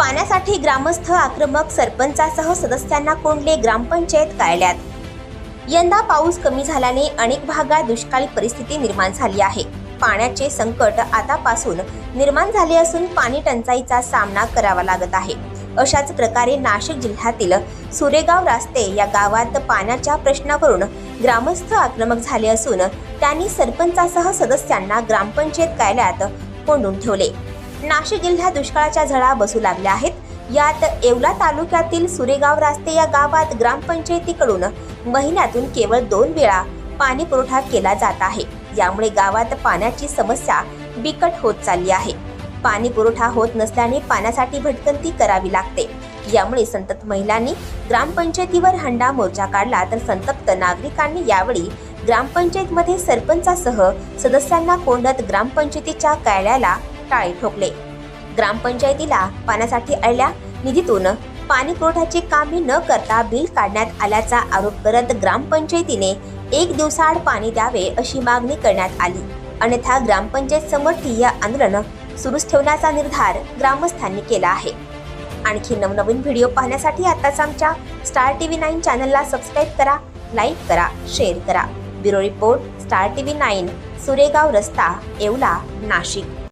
पाण्यासाठी ग्रामस्थ आक्रमक सरपंचासह सदस्यांना कोंडले ग्रामपंचायत कार्यालयात यंदा पाऊस कमी झाल्याने अनेक भागात दुष्काळी परिस्थिती निर्माण झाली आहे. पाण्याचे संकट आतापासून निर्माण झाले असून पाणी टंचाईचा सामना करावा लागत आहे. अशाच प्रकारे नाशिक जिल्ह्यातील सुरेगाव रास्ते या गावात पाण्याच्या प्रश्नावरून ग्रामस्थ आक्रमक झाले असून त्यांनी सरपंचासह सदस्यांना ग्रामपंचायत कार्यालयात कोंडून ठेवले. नाशिक जिल्ह्यात दुष्काळाच्या झळा बसू लागल्या आहेत. यात येवला तालुक्यातील सुरेगाव रास्ते या गावात ग्रामपंचायतीकडून महिन्यातून केवळ दोन वेळा पाणी पुरवठा केला जात आहे. यामुळे गावात पाण्याची समस्या बिकट होत चालली आहे. पाणी पुरवठा होत नसल्याने पाण्यासाठी भटकंती करावी लागते. यामुळे संतप्त महिलांनी ग्रामपंचायतीवर हंडा मोर्चा काढला तर संतप्त नागरिकांनी यावेळी ग्रामपंचायतमध्ये सरपंचासह सदस्यांना कोंडत ग्रामपंचायतीच्या कार्यालयाला टाळे ठोकले. ग्रामपंचायतीला पाण्यासाठी आलेल्या निधीतून पाणी पुरवठ्याची कामे न करता बिल काढण्यात आल्याचा आरोप करत ग्रामपंचायतीने एक दिवसाआड पाणी द्यावे अशी मागणी करण्यात आली. अन्यथा ग्रामपंचायत समोर ठिय्या आंदोलन सुरूच ठेवण्याचा निर्धार ग्रामस्थांनी केला आहे. आणखी नवनवीन व्हिडिओ पाहण्यासाठी आताच आमच्या स्टार टीव्ही नाईन चॅनलला सबस्क्राईब करा लाईक करा शेअर करा. Bureau report Star TV nine Suregaon रस्ता येवला नाशिक.